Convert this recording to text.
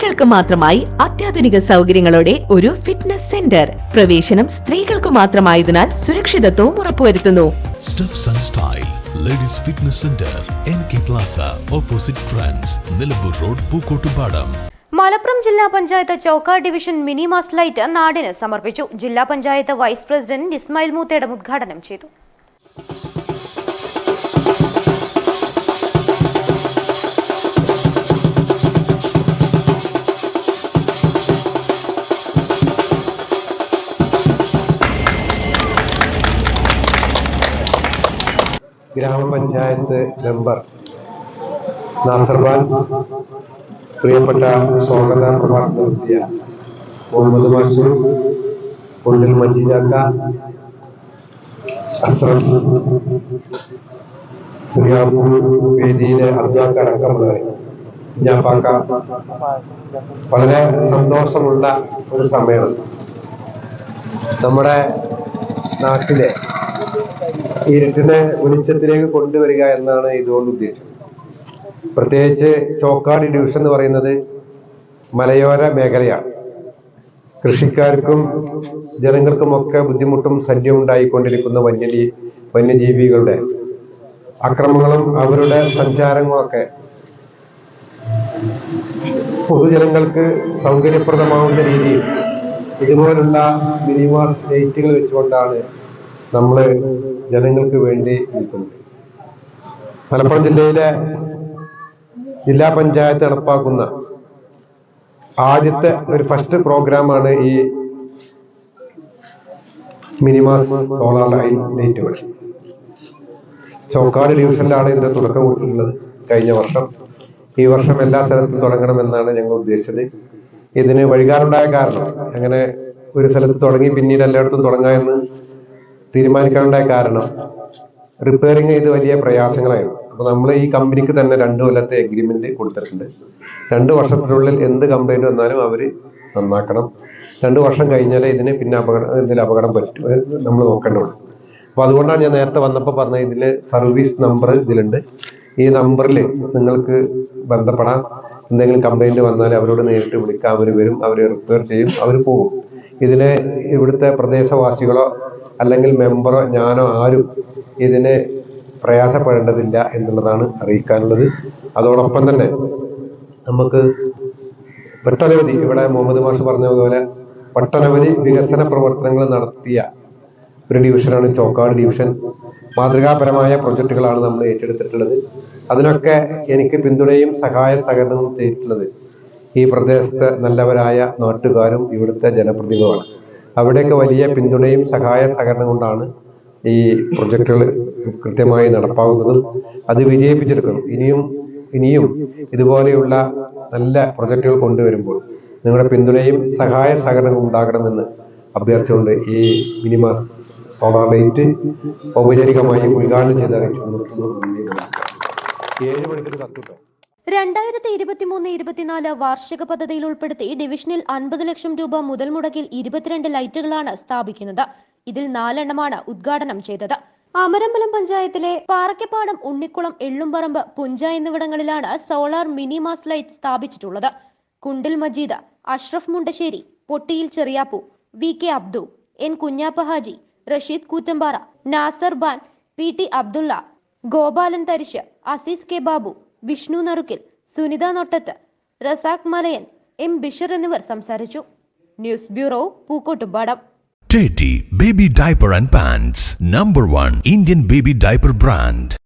സ്ത്രീകൾക്ക് മാത്രമായി അത്യാധുനിക സൗകര്യങ്ങളോടെ ഒരു ഫിറ്റ്നസ് സെന്റർ പ്രവേശനം സ്ത്രീകൾക്ക് മാത്രമായതിനാൽ സുരക്ഷിതത്വവും ഉറപ്പുവരുത്തുന്നു. Ladies fitness centre N K plaza opposite trans Nilambur road Pookkottupadam Malappuram ജില്ലാ panchayat Chowka division mini mast light നാടിന് സമർപ്പിച്ചു. ജില്ലാ പഞ്ചായത്ത് വൈസ് പ്രസിഡന്റ് ഇസ്മായിൽ മൂത്തേടം ഉദ്ഘാടനം ചെയ്തു. ഗ്രാമപഞ്ചായത്ത് മെമ്പർ നാസർബാൻ. പ്രിയപ്പെട്ട സ്വാഗത പ്രഭാഷണം നടത്തിയ മുഹമ്മദ് മജീദാക്ക അസ്രം ശ്രീയാപ്പൂർ വേദിയിലെ അബ്ദാക്ക അടക്കമുള്ളവരെ ഞാപ്പാക്ക വളരെ സന്തോഷമുള്ള ഒരു സമയമാണ്. നമ്മുടെ നാട്ടിലെ ഇരുട്ടിനെ വെളിച്ചത്തിലേക്ക് കൊണ്ടുവരിക എന്നാണ് ഇതുകൊണ്ട് ഉദ്ദേശം പ്രത്യേകിച്ച് ചോക്കാട് ഡിവിഷൻ എന്ന് പറയുന്നത് മലയോര മേഖലയാണ്. കൃഷിക്കാർക്കും ജനങ്ങൾക്കുമൊക്കെ ബുദ്ധിമുട്ടും ശല്യവും ഉണ്ടായിക്കൊണ്ടിരിക്കുന്ന വന്യജീ വന്യജീവികളുടെ അക്രമങ്ങളും അവരുടെ സഞ്ചാരങ്ങളൊക്കെ പൊതുജനങ്ങൾക്ക് സൗകര്യപ്രദമാവുന്ന രീതിയിൽ ഇതുപോലുള്ള മിനിമാസ് ലൈറ്റുകൾ വെച്ചുകൊണ്ടാണ് നമ്മൾ ജനങ്ങൾക്ക് വേണ്ടി നിൽക്കുന്നത് മലപ്പുറം ജില്ലയിലെ ജില്ലാ പഞ്ചായത്ത് നടപ്പാക്കുന്ന ആദ്യത്തെ ഒരു ഫസ്റ്റ് പ്രോഗ്രാമാണ് ഈ മിനിമാസ് സോളാർ ലൈൻ ലൈറ്റുകൾ ചോക്കാട് ഡിവിഷനിലാണ് ഇതിന്റെ തുടക്കം കൊടുത്തിട്ടുള്ളത് കഴിഞ്ഞ വർഷം. ഈ വർഷം എല്ലാ സ്ഥലത്തും തുടങ്ങണമെന്നാണ് ഞങ്ങൾ ഉദ്ദേശിച്ചത്. ഇതിന് വഴികാറുണ്ടായ കാരണം അങ്ങനെ ഒരു സ്ഥലത്ത് തുടങ്ങി പിന്നീട് എല്ലായിടത്തും തുടങ്ങാമെന്ന് തീരുമാനിക്കാനുണ്ടായ കാരണം റിപ്പയറിങ് ചെയ്ത് വലിയ പ്രയാസങ്ങളായിരുന്നു. അപ്പൊ നമ്മൾ ഈ കമ്പനിക്ക് തന്നെ രണ്ട് കൊല്ലത്തെ എഗ്രിമെന്റ് കൊടുത്തിട്ടുണ്ട്. രണ്ട് വർഷത്തിനുള്ളിൽ എന്ത് കംപ്ലൈന്റ് വന്നാലും അവർ നന്നാക്കണം. രണ്ട് വർഷം കഴിഞ്ഞാലേ ഇതിന് പിന്നെ അപകടം എന്തെങ്കിലും അപകടം പറ്റും. നമ്മൾ നോക്കേണ്ടതുള്ളൂ അപ്പൊ അതുകൊണ്ടാണ് ഞാൻ നേരത്തെ വന്നപ്പോൾ പറഞ്ഞ ഇതിൽ സർവീസ് നമ്പർ ഇതിലുണ്ട്. ഈ നമ്പറിൽ നിങ്ങൾക്ക് ബന്ധപ്പെടാം. എന്തെങ്കിലും കംപ്ലൈന്റ് വന്നാൽ അവരോട് നേരിട്ട് വിളിക്കാം. അവർ വരും അവർ റിപ്പയർ ചെയ്യും അവർ പോകും. ഇതിന് ഇവിടുത്തെ പ്രദേശവാസികളോ അല്ലെങ്കിൽ മെമ്പറോ ഞാനോ ആരും ഇതിന് പ്രയാസപ്പെടേണ്ടതില്ല എന്നുള്ളതാണ് അറിയിക്കാനുള്ളത്. അതോടൊപ്പം തന്നെ നമുക്ക് ഒട്ടനവധി ഇവിടെ മുഹമ്മദ് മാഷ് പറഞ്ഞ പോലെ ഒട്ടനവധി വികസന പ്രവർത്തനങ്ങൾ നടത്തിയ ഒരു ഡിവിഷനാണ് ചോക്കാട് ഡിവിഷൻ. മാതൃകാപരമായ പ്രൊജക്ടുകളാണ് നമ്മൾ ഏറ്റെടുത്തിട്ടുള്ളത്. അതിനൊക്കെ എനിക്ക് പിന്തുണയും സഹായ സഹകരണവും ചെയ്തിട്ടുള്ളത് ഈ പ്രദേശത്തെ നല്ലവരായ നാട്ടുകാരും ഇവിടുത്തെ ജനപ്രതിനിധികളുമാണ്. അവിടെയൊക്കെ വലിയ പിന്തുണയും സഹായ സഹകരണം കൊണ്ടാണ് ഈ പ്രൊജക്ടുകൾ കൃത്യമായി നടപ്പാകുന്നതും അത് വിജയിപ്പിച്ചെടുക്കണം ഇനിയും ഇനിയും ഇതുപോലെയുള്ള നല്ല പ്രൊജക്ടുകൾ കൊണ്ടുവരുമ്പോൾ നിങ്ങളുടെ പിന്തുണയും സഹായ സഹകരണവും ഉണ്ടാകണമെന്ന് അഭ്യർത്ഥിച്ചുകൊണ്ട് ഈ മിനിമാസ് സോളാർ ലൈറ്റ് ഔപചാരികമായി ഉദ്ഘാടനം ചെയ്ത് അറിയിച്ചു ഏഴ് മണിക്കൂർ കത്തുട്ടോ? രണ്ടായിരത്തി ഇരുപത്തിമൂന്ന് ഇരുപത്തിനാല് വാർഷിക പദ്ധതിയിൽ ഉൾപ്പെടുത്തി ഡിവിഷനിൽ അൻപത് ലക്ഷം രൂപ മുതൽ മുടക്കിൽ ഇരുപത്തിരണ്ട് ലൈറ്റുകളാണ് സ്ഥാപിക്കുന്നത്. ഇതിൽ നാലെണ്ണമാണ് ഉദ്ഘാടനം ചെയ്തത്. അമരമ്പലം പഞ്ചായത്തിലെ പാറക്കപ്പാടം ഉണ്ണിക്കുളം എള്ളുംപറമ്പ് പുഞ്ച എന്നിവിടങ്ങളിലാണ് solar mini mast light സ്ഥാപിച്ചിട്ടുള്ളത്. Kundil Majeed Ashraf Mundassery Pottiyil Cheriyappu V K Abdu N Kunjappa Haji Rasheed Koottampara Nasar ban P T Abdulla Gopalan Tharish Azeez K Babu Vishnu Narukkil Sunitha Nottath Razak Malayan M Bishar എന്നിവർ സംസാരിച്ചു. News bureau Pookkottupadam. Teddy Baby Diaper and Pants Number 1 Indian Baby Diaper Brand